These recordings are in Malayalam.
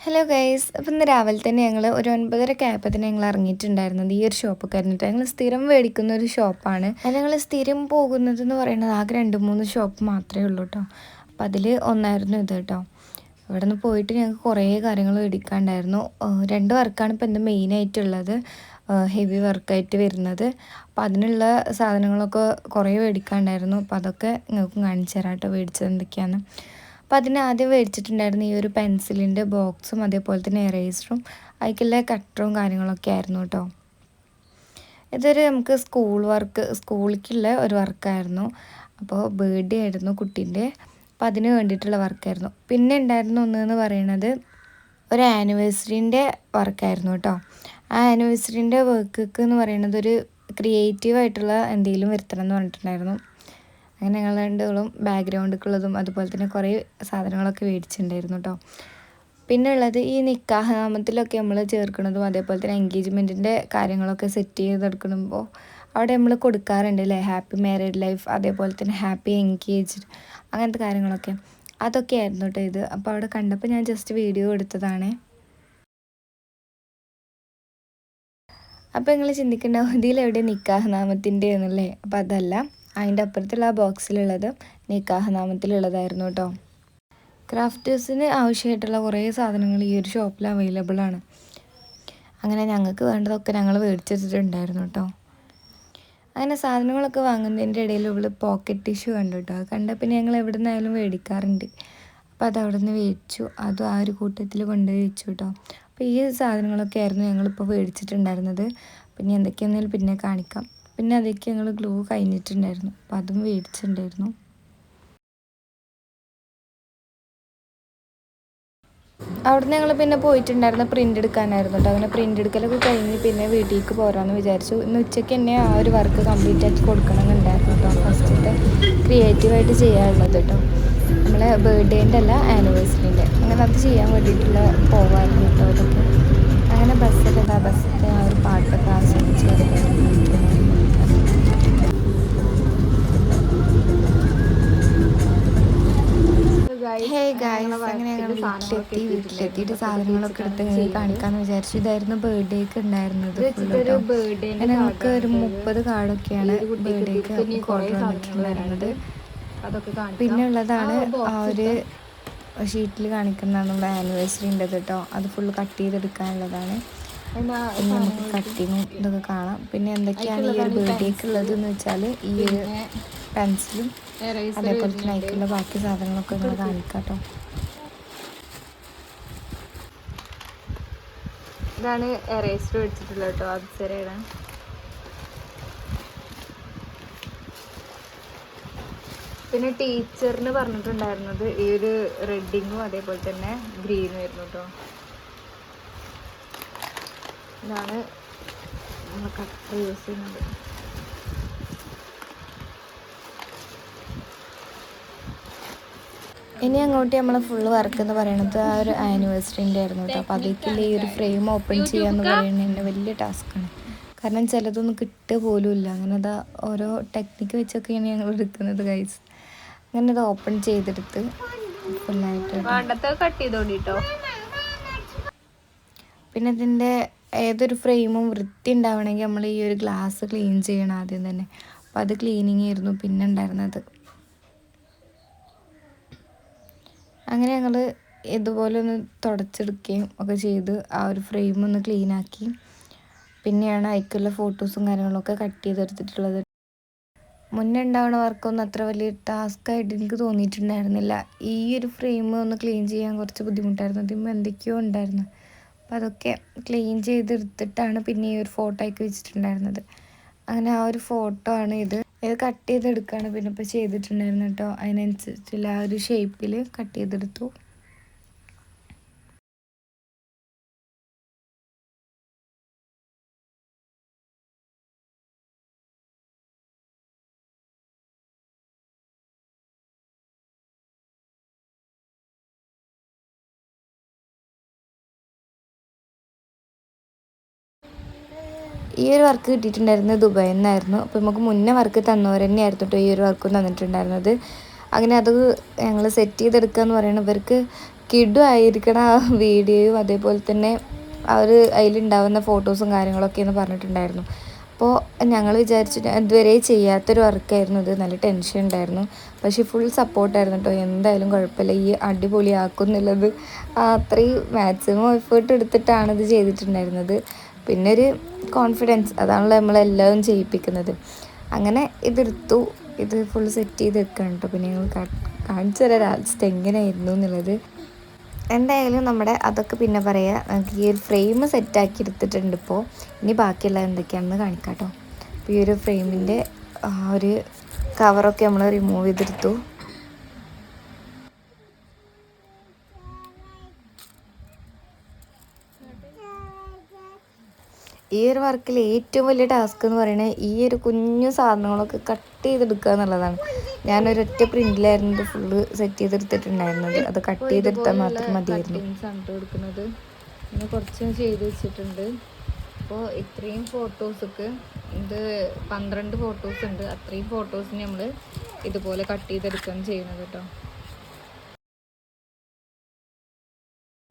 ഹലോ ഗൈസ് അപ്പം ഇന്ന് രാവിലെ തന്നെ ഞങ്ങൾ ഒരു ഒൻപതരക്കെ ആയപ്പോൾ ഞങ്ങൾ ഇറങ്ങിയിട്ടുണ്ടായിരുന്നത് ഈ ഒരു ഷോപ്പ് കഴിഞ്ഞിട്ട് ഞങ്ങൾ സ്ഥിരം മേടിക്കുന്ന ഒരു ഷോപ്പാണ് ഞങ്ങൾ സ്ഥിരം പോകുന്നത് എന്ന് പറയുന്നത് ആകെ രണ്ട് മൂന്ന് ഷോപ്പ് മാത്രമേ ഉള്ളൂ കേട്ടോ അപ്പം അതിൽ ഒന്നായിരുന്നു ഇത് കേട്ടോ ഇവിടെ നിന്ന് പോയിട്ട് ഞങ്ങൾക്ക് കുറേ കാര്യങ്ങൾ മേടിക്കാണ്ടായിരുന്നു. രണ്ട് വർക്കാണ് ഇപ്പോൾ എന്റെ മെയിനായിട്ടുള്ളത് ഹെവി വർക്കായിട്ട് വരുന്നത്. അപ്പോൾ അതിനുള്ള സാധനങ്ങളൊക്കെ കുറേ മേടിക്കാണ്ടായിരുന്നു. അപ്പോൾ അതൊക്കെ നിങ്ങൾക്ക് കാണിച്ചു തരാം കേട്ടോ മേടിച്ചത് എന്തൊക്കെയാണ്. അതിന് ആദ്യം മേടിച്ചിട്ടുണ്ടായിരുന്നു ഈ ഒരു പെൻസിലിന്റെ ബോക്സും അതേപോലെ തന്നെ എറേസറും അതിക്കുള്ള കട്ടറും കാര്യങ്ങളൊക്കെ ആയിരുന്നു കേട്ടോ ഇതൊരു നമുക്ക് സ്കൂൾ വർക്ക് സ്കൂളിലേക്കുള്ള ഒരു വർക്കായിരുന്നു അപ്പോൾ ബേർഡേ ആയിരുന്നു കുട്ടീന്റെ അപ്പം അതിന് വേണ്ടിയിട്ടുള്ള വർക്കായിരുന്നു പിന്നെ ഉണ്ടായിരുന്ന ഒന്നെന്ന് പറയണത് ഒരു ആനിവേഴ്സറിന്റെ വർക്കായിരുന്നു കേട്ടോ ആ ആനിവേഴ്സറിന്റെ വർക്ക് എന്ന് പറയുന്നത് ഒരു ക്രിയേറ്റീവായിട്ടുള്ള എന്തെങ്കിലും വരുത്തണം എന്ന് പറഞ്ഞിട്ടുണ്ടായിരുന്നു. അങ്ങനെ ഞങ്ങൾ രണ്ടുകളും ബാക്ക്ഗ്രൗണ്ടിക്കുള്ളതും അതുപോലെ തന്നെ കുറേ സാധനങ്ങളൊക്കെ മേടിച്ചിട്ടുണ്ടായിരുന്നു കേട്ടോ പിന്നെ ഉള്ളത് ഈ നിക്കാഹ് നാമത്തിലൊക്കെ നമ്മൾ ചേർക്കുന്നതും അതേപോലെ തന്നെ എൻഗേജ്മെന്റിന്റെ കാര്യങ്ങളൊക്കെ സെറ്റ് ചെയ്തെടുക്കുമ്പോൾ അവിടെ നമ്മൾ കൊടുക്കാറുണ്ട് അല്ലേ ഹാപ്പി മാരീഡ് ലൈഫ് അതേപോലെ തന്നെ ഹാപ്പി എൻഗേജ്ഡ് അങ്ങനത്തെ കാര്യങ്ങളൊക്കെ. അതൊക്കെ ആയിരുന്നു കേട്ടോ ഇത്. അപ്പോൾ അവിടെ കണ്ടപ്പോൾ ഞാൻ ജസ്റ്റ് വീഡിയോ എടുത്തതാണ്. അപ്പോൾ നിങ്ങൾ ചിന്തിക്കേണ്ട ഇതിലെവിടെ നിക്കാഹ് നാമത്തിന്റെ എന്നല്ലേ അപ്പോൾ അതല്ല. അതിന്റെ അപ്പുറത്തുള്ള ആ ബോക്സിലുള്ളത് നിക്കാഹ് നാമത്തിലുള്ളതായിരുന്നു കേട്ടോ ക്രാഫ്റ്റേഴ്സിന് ആവശ്യമായിട്ടുള്ള കുറേ സാധനങ്ങൾ ഈ ഒരു ഷോപ്പിൽ അവൈലബിൾ ആണ്. അങ്ങനെ ഞങ്ങൾക്ക് വേണ്ടതൊക്കെ ഞങ്ങൾ മേടിച്ചിട്ടുണ്ടായിരുന്നു കേട്ടോ അങ്ങനെ സാധനങ്ങളൊക്കെ വാങ്ങുന്നതിന്റെ ഇടയിൽ ഇവൾ പോക്കറ്റ് ടിഷ്യൂ കണ്ടു കേട്ടോ അത് പിന്നെ ഞങ്ങൾ എവിടെ നിന്നായാലും മേടിക്കാറുണ്ട്. അപ്പോൾ അത് അവിടെ നിന്ന് മേടിച്ചു. അതും ആ ഒരു കൂട്ടത്തിൽ കൊണ്ടുപോയി വെച്ചു കേട്ടോ അപ്പോൾ ഈ സാധനങ്ങളൊക്കെ ആയിരുന്നു ഞങ്ങളിപ്പോൾ മേടിച്ചിട്ടുണ്ടായിരുന്നത്. പിന്നെ എന്തൊക്കെയാണെങ്കിലും പിന്നെ കാണിക്കാം. പിന്നെ അതിലേക്ക് ഞങ്ങൾ ഗ്ലൂ കഴിഞ്ഞിട്ടുണ്ടായിരുന്നു. അപ്പം അതും മേടിച്ചിട്ടുണ്ടായിരുന്നു അവിടുന്ന് ഞങ്ങൾ പിന്നെ പോയിട്ടുണ്ടായിരുന്നു പ്രിന്റ് എടുക്കാനായിരുന്നു കേട്ടോ അങ്ങനെ പ്രിന്റ് എടുക്കലൊക്കെ കഴിഞ്ഞ് പിന്നെ വീട്ടിലേക്ക് പോരാമെന്ന് വിചാരിച്ചു. ഇന്ന് ഉച്ചയ്ക്ക് തന്നെ ആ ഒരു വർക്ക് കംപ്ലീറ്റ് ആക്കി കൊടുക്കണമെന്നുണ്ടായിരുന്നു കേട്ടോ ഫസ്റ്റത്തെ ക്രിയേറ്റീവായിട്ട് ചെയ്യാനുള്ളത് കേട്ടോ നമ്മളെ ബർത്ത്ഡേന്റെ അല്ല ആനിവേഴ്സറിന്റെ അങ്ങനെ അത് ചെയ്യാൻ വേണ്ടിയിട്ടുള്ള പോകാമായിരുന്നു കേട്ടോ അതൊക്കെ. അങ്ങനെ ബസ്സൊക്കെ ബസ്സിന്റെ ആ ഒരു പാട്ടൊക്കെ ആസ്വദിച്ച് ഹേ ഗായ്സ് അങ്ങനെ ഞങ്ങൾ വീട്ടിലെത്തി വീട്ടിലെത്തിയിട്ട് സാധനങ്ങളൊക്കെ എടുത്ത് കാണിക്കാന്ന് വിചാരിച്ചു. ഇതായിരുന്നു ബർത്ത്ഡേക്ക് ഉണ്ടായിരുന്നത് അങ്ങനെ നമുക്ക് ഒരു മുപ്പത് കാർഡൊക്കെയാണ് ബർത്ത്ഡേക്ക് ഓർഡർ വന്നിട്ടുണ്ടായിരുന്നത്. പിന്നെ ഉള്ളതാണ് ആ ഒരു ഷീറ്റിൽ കാണിക്കുന്നതാണ് നമ്മുടെ ഉണ്ട് കേട്ടോ അത് ഫുള്ള് കട്ട് ചെയ്തെടുക്കാനുള്ളതാണ്. പിന്നെ നമുക്ക് കട്ടിങ്ങും ഇതൊക്കെ കാണാം. പിന്നെ എന്തൊക്കെയാണ് ഈ ഒരു ബർത്ത്ഡേക്ക് ഉള്ളത് എന്ന് വെച്ചാൽ ഈ ഒരു പെൻസിലും അതേപോലെ തന്നെ അതിലേക്കുള്ള ബാക്കി സാധനങ്ങളൊക്കെ നിങ്ങൾ കാണിക്കാം കേട്ടോ ഇതാണ് എറേസർ വെച്ചിട്ടുള്ളത് കേട്ടോ അപ്സരയുടെ പിന്നെ ടീച്ചറിന് പറഞ്ഞിട്ടുണ്ടായിരുന്നത് ഈ ഒരു റെഡിങ്ങും അതേപോലെ തന്നെ ഗ്രീനും ആയിരുന്നു കേട്ടോ ഇതാണ് നമ്മൾ കട്ടർ യൂസ് ചെയ്യുന്നത്. ഇനി അങ്ങോട്ട് നമ്മൾ ഫുള്ള് വർക്ക് എന്ന് പറയുന്നത് ആ ഒരു ആനിവേഴ്സറിന്റെ ആയിരുന്നു കേട്ടോ അപ്പോൾ അതിലേക്കുള്ള ഈ ഒരു ഫ്രെയിം ഓപ്പൺ ചെയ്യുക എന്ന് പറയുന്നത് എന്റെ വലിയ ടാസ്ക്കാണ് കാരണം ചിലതൊന്നും കിട്ടുക പോലും ഇല്ല. അങ്ങനെ അത് ഓരോ ടെക്നിക്ക് വെച്ചൊക്കെ ഇനി ഞങ്ങൾ എടുക്കുന്നത് ഗൈസ് അങ്ങനെ അത് ഓപ്പൺ ചെയ്തെടുത്ത് ഫുള്ളായിട്ട് കട്ട് ചെയ്തോണ്ടിട്ടോ? പിന്നെ ഇതിന്റെ ഏതൊരു ഫ്രെയിമും വൃത്തി ഉണ്ടാവണമെങ്കിൽ നമ്മൾ ഈ ഒരു ഗ്ലാസ് ക്ലീൻ ചെയ്യണം ആദ്യം തന്നെ. അപ്പോൾ അത് ക്ലീനിങ് ആയിരുന്നു പിന്നെ ഉണ്ടായിരുന്നത്. അങ്ങനെ ഞങ്ങൾ ഇതുപോലെ ഒന്ന് തുടച്ചെടുക്കുകയും ഒക്കെ ചെയ്ത് ആ ഒരു ഫ്രെയിം ഒന്ന് ക്ലീൻ ആക്കി. പിന്നെയാണ് അതിക്കുള്ള ഫോട്ടോസും കാര്യങ്ങളൊക്കെ കട്ട് ചെയ്തെടുത്തിട്ടുള്ളത്. മുന്നേ ഉണ്ടാവുന്ന വർക്കൊന്നും അത്ര വലിയ ടാസ്ക് ആയിട്ട് എനിക്ക് തോന്നിയിട്ടുണ്ടായിരുന്നില്ല. ഈ ഒരു ഫ്രെയിം ഒന്ന് ക്ലീൻ ചെയ്യാൻ കുറച്ച് ബുദ്ധിമുട്ടായിരുന്നു. അതിന് എന്തൊക്കെയോ ഉണ്ടായിരുന്നു. അപ്പം അതൊക്കെ ക്ലീൻ ചെയ്തെടുത്തിട്ടാണ് പിന്നെ ഈ ഒരു ഫോട്ടോ ആക്കി വെച്ചിട്ടുണ്ടായിരുന്നത്. അങ്ങനെ ആ ഒരു ഫോട്ടോ ആണ് ഇത്. ഇത് കട്ട് ചെയ്തെടുക്കുകയാണ് പിന്നെ ഇപ്പോൾ ചെയ്തിട്ടുണ്ടായിരുന്നു കേട്ടോ അതിനനുസരിച്ചുള്ള ആ ഒരു ഷേപ്പിൽ കട്ട് ചെയ്തെടുത്തു. ഈ ഒരു വർക്ക് കിട്ടിയിട്ടുണ്ടായിരുന്നത് ദുബായിൽ നിന്നായിരുന്നു. അപ്പോൾ നമുക്ക് മുന്നേ വർക്ക് തന്നവർ തന്നെയായിരുന്നു കേട്ടോ ഈ ഒരു വർക്കും തന്നിട്ടുണ്ടായിരുന്നത്. അങ്ങനെ അത് ഞങ്ങൾ സെറ്റ് ചെയ്തെടുക്കുക എന്ന് പറയുന്നത് ഇവർക്ക് കിഡു ആയിരിക്കണ ആ വീഡിയോയും അതേപോലെ തന്നെ അവർ അതിലുണ്ടാവുന്ന ഫോട്ടോസും കാര്യങ്ങളൊക്കെ എന്ന് പറഞ്ഞിട്ടുണ്ടായിരുന്നു. അപ്പോൾ ഞങ്ങൾ വിചാരിച്ചിട്ട് ഇതുവരെ ചെയ്യാത്തൊരു വർക്കായിരുന്നു ഇത്. നല്ല ടെൻഷൻ ഉണ്ടായിരുന്നു. പക്ഷേ ഫുൾ സപ്പോർട്ടായിരുന്നു കേട്ടോ എന്തായാലും കുഴപ്പമില്ല. ഈ അടിപൊളിയാക്കുന്നുള്ളത്. അത്രയും മാക്സിമം എഫേർട്ട് എടുത്തിട്ടാണ് ഇത് ചെയ്തിട്ടുണ്ടായിരുന്നത്. പിന്നെ ഒരു കോൺഫിഡൻസ് അതാണല്ലോ നമ്മളെല്ലാവരും ചെയ്യിപ്പിക്കുന്നത്. അങ്ങനെ ഇതെടുത്തു. ഇത് ഫുൾ സെറ്റ് ചെയ്ത് വെക്കണം കേട്ടോ പിന്നെ ഞങ്ങൾ കാണിച്ചു തരാം ലാസ്റ്റ് എങ്ങനെയായിരുന്നു എന്നുള്ളത്. എന്തായാലും നമ്മുടെ അതൊക്കെ പിന്നെ പറയാം. നമുക്ക് ഈ ഒരു ഫ്രെയിം സെറ്റാക്കി എടുത്തിട്ടുണ്ട് ഇപ്പോൾ ഇനി ബാക്കിയുള്ള എന്തൊക്കെയാണെന്ന് കാണിക്കാം കേട്ടോ ഈ ഒരു ഫ്രെയിമിന്റെ ഒരു കവറൊക്കെ നമ്മൾ റിമൂവ് ചെയ്തെടുത്തു. ഈ ഒരു വർക്കിൽ ഏറ്റവും വലിയ ടാസ്ക് എന്ന് പറയുന്നത് ഈ ഒരു കുഞ്ഞു സാധനങ്ങളൊക്കെ കട്ട് ചെയ്തെടുക്കുക എന്നുള്ളതാണ്. ഞാനൊരൊറ്റ പ്രിന്റിലായിരുന്നു ഫുള്ള് സെറ്റ് ചെയ്തെടുത്തിട്ടുണ്ടായിരുന്നത്. അത് കട്ട് ചെയ്തെടുത്താൽ മാത്രം മതിയായിരുന്നു. കുറച്ച് ചെയ്ത് വെച്ചിട്ടുണ്ട്. അപ്പോൾ ഇത്രയും ഫോട്ടോസൊക്കെ ഇത് പന്ത്രണ്ട് ഫോട്ടോസ് ഉണ്ട്. അത്രയും ഫോട്ടോസിന് നമ്മൾ ഇതുപോലെ കട്ട് ചെയ്തെടുക്കുകയാണ് ചെയ്യുന്നത് കേട്ടോ.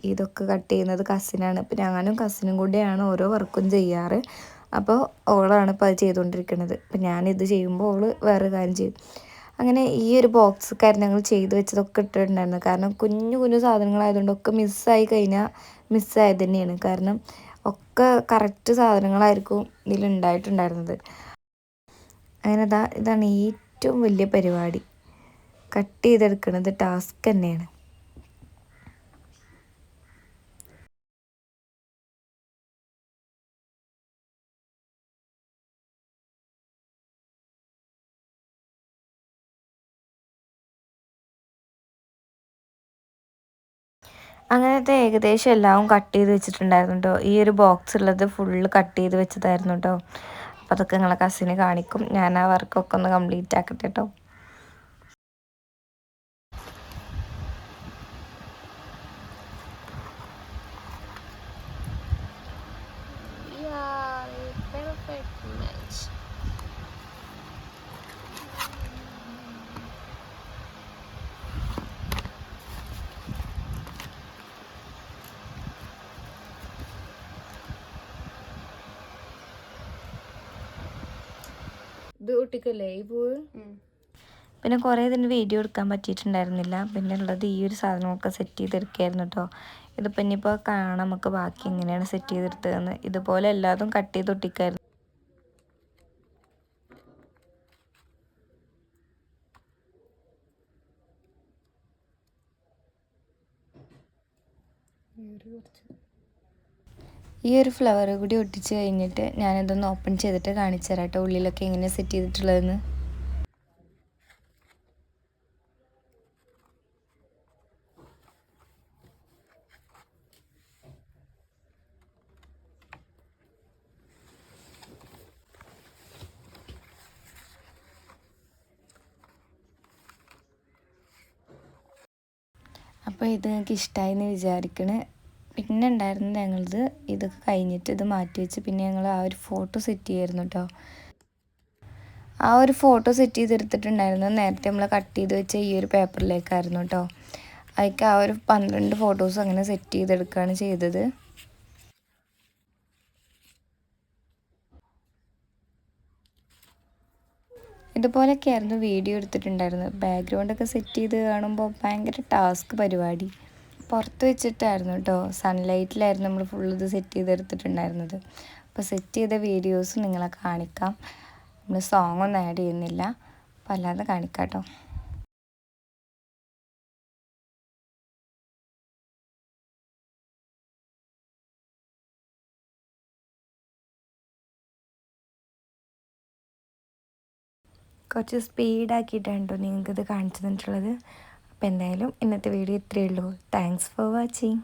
ഇതൊക്കെ കട്ട് ചെയ്യുന്നത് കസിനാണ്. ഇപ്പം ഞാനും കസിനും കൂടെയാണ് ഓരോ വർക്കും ചെയ്യാറ്. അപ്പോൾ ഓളാണ് ഇപ്പോൾ അത് ചെയ്തുകൊണ്ടിരിക്കുന്നത് ഇപ്പം ഞാനിത് ചെയ്യുമ്പോൾ ഓൾ വേറെ കാര്യം ചെയ്യും. അങ്ങനെ ഈ ഒരു ബോക്സ് കാര്യം ഞങ്ങൾ ചെയ്തു വെച്ചതൊക്കെ ഇട്ടിട്ടുണ്ടായിരുന്നു. കാരണം കുഞ്ഞു കുഞ്ഞു സാധനങ്ങളായതുകൊണ്ട് ഒക്കെ മിസ്സായി കഴിഞ്ഞാൽ മിസ്സായത് തന്നെയാണ്. കാരണം ഒക്കെ കറക്റ്റ് സാധനങ്ങളായിരിക്കും ഇതിലുണ്ടായിട്ടുണ്ടായിരുന്നത് അങ്ങനെ ഇതാ ഇതാണ് ഏറ്റവും വലിയ പരിപാടി. കട്ട് ചെയ്തെടുക്കുന്നത് ടാസ്ക് തന്നെയാണ്. അങ്ങനത്തെ ഏകദേശം എല്ലാം കട്ട് ചെയ്ത് വെച്ചിട്ടുണ്ടായിരുന്നു കേട്ടോ ഈ ഒരു ബോക്സ് ഉള്ളത് ഫുള്ള് കട്ട് ചെയ്ത് വെച്ചതായിരുന്നു കേട്ടോ അപ്പോൾ അതൊക്കെ നിങ്ങളെ കസിന് കാണിക്കും. ഞാൻ ആ വർക്കൊക്കെ ഒന്ന് കംപ്ലീറ്റ് ആക്കട്ടെ കേട്ടോ ഇത് ഒട്ടിക്കല്ലേ? ഈ പൂവ്? പിന്നെ കുറേ ഇതിന് വീഡിയോ എടുക്കാൻ പറ്റിയിട്ടുണ്ടായിരുന്നില്ല. പിന്നെ ഉള്ളത് ഈ ഒരു സാധനമൊക്കെ സെറ്റ് ചെയ്തെടുക്കായിരുന്നു കേട്ടോ ഇതിപ്പോൾ ഇനിയിപ്പോൾ കാണാം. നമുക്ക് ബാക്കി എങ്ങനെയാണ് സെറ്റ് ചെയ്തെടുത്തതെന്ന്. ഇതുപോലെ എല്ലാതും കട്ട് ചെയ്ത് ഒട്ടിക്കായിരുന്നു. ഈ ഒരു ഫ്ലവർ കൂടി ഒട്ടിച്ച് കഴിഞ്ഞിട്ട് ഞാനിതൊന്ന് ഓപ്പൺ ചെയ്തിട്ട് കാണിച്ചു തരാം കേട്ടോ ഉള്ളിലൊക്കെ എങ്ങനെ സെറ്റ് ചെയ്തിട്ടുള്ളതെന്ന്. അപ്പോൾ ഇത് നിങ്ങൾക്ക് ഇഷ്ടമായി എന്ന് വിചാരിക്കണേ. പിന്നെ ഉണ്ടായിരുന്നത് ഞങ്ങളത് ഇതൊക്കെ കഴിഞ്ഞിട്ട് ഇത് മാറ്റി വെച്ച് പിന്നെ ഞങ്ങൾ ആ ഒരു ഫോട്ടോ സെറ്റ് ചെയ്യായിരുന്നു കേട്ടോ ആ ഒരു ഫോട്ടോ സെറ്റ് ചെയ്തെടുത്തിട്ടുണ്ടായിരുന്നു. നേരത്തെ നമ്മൾ കട്ട് ചെയ്ത് വെച്ച ഈ ഒരു പേപ്പറിലേക്കായിരുന്നു കേട്ടോ അതൊക്കെ ആ ഒരു പന്ത്രണ്ട് ഫോട്ടോസ് അങ്ങനെ സെറ്റ് ചെയ്തെടുക്കുകയാണ് ചെയ്തത്. ഇതുപോലൊക്കെയായിരുന്നു വീഡിയോ എടുത്തിട്ടുണ്ടായിരുന്നത്. ബാക്ക്ഗ്രൗണ്ടൊക്കെ സെറ്റ് ചെയ്ത് കാണുമ്പോൾ ഭയങ്കര ടാസ്ക് പരിപാടി. പുറത്ത് വെച്ചിട്ടായിരുന്നു കേട്ടോ സൺലൈറ്റിലായിരുന്നു നമ്മൾ ഫുൾ ഇത് സെറ്റ് ചെയ്തെടുത്തിട്ടുണ്ടായിരുന്നത്. അപ്പോൾ സെറ്റ് ചെയ്ത വീഡിയോസ് നിങ്ങളെ കാണിക്കാം. നമ്മൾ സോങ് ഒന്നും ആഡ് ചെയ്യുന്നില്ല. അപ്പോൾ അല്ലാതെ കാണിക്കാം കേട്ടോ കുറച്ച് സ്പീഡാക്കിയിട്ടാണ് കേട്ടോ നിങ്ങൾക്കിത് കാണിച്ചു തന്നിട്ടുള്ളത്. അപ്പോൾ എന്തായാലും ഇന്നത്തെ വീഡിയോ ഇത്രയേ ഉള്ളൂ. Thanks for watching